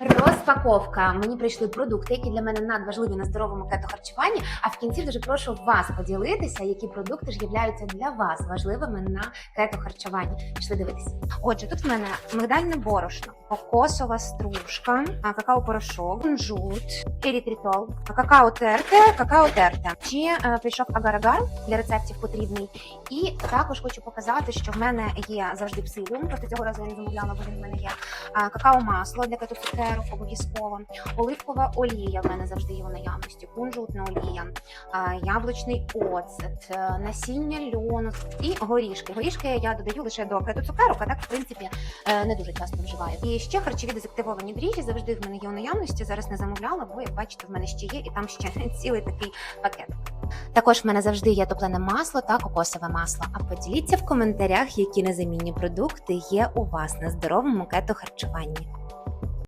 Розпаковка. Мені прийшли продукти, які для мене надважливі на здоровому кетохарчуванні. А в кінці дуже прошу вас поділитися, які продукти ж являються для вас важливими на кетохарчуванні. Пішли дивитися. Отже, тут в мене мигдальне борошно, кокосова стружка, какао-порошок, кунжут, ерітритол, какао терте, какао терте. Ще е, прийшов агар-агар для рецептів потрібний. І також хочу показати, що в мене є завжди псиліум. Просто цього разу я не замовляла, бо він в мене є. Какао-масло для кетоцукерок обов'язково. Оливкова олія в мене завжди є в наявності, кунжутна олія, яблучний оцет, е, насіння льону і горішки. Горішки я додаю лише до кетоцукерок, а так в принципі е, не дуже часто вживаю. І ще харчові дезактивовані дріжджі завжди в мене є у наявності. Зараз не замовляла, бо як бачите, в мене ще є, і там ще цілий такий пакет. Також в мене завжди є топлене масло та кокосове масло. А поділіться в коментарях, які незамінні продукти є у вас на здоровому кетохарчуванні.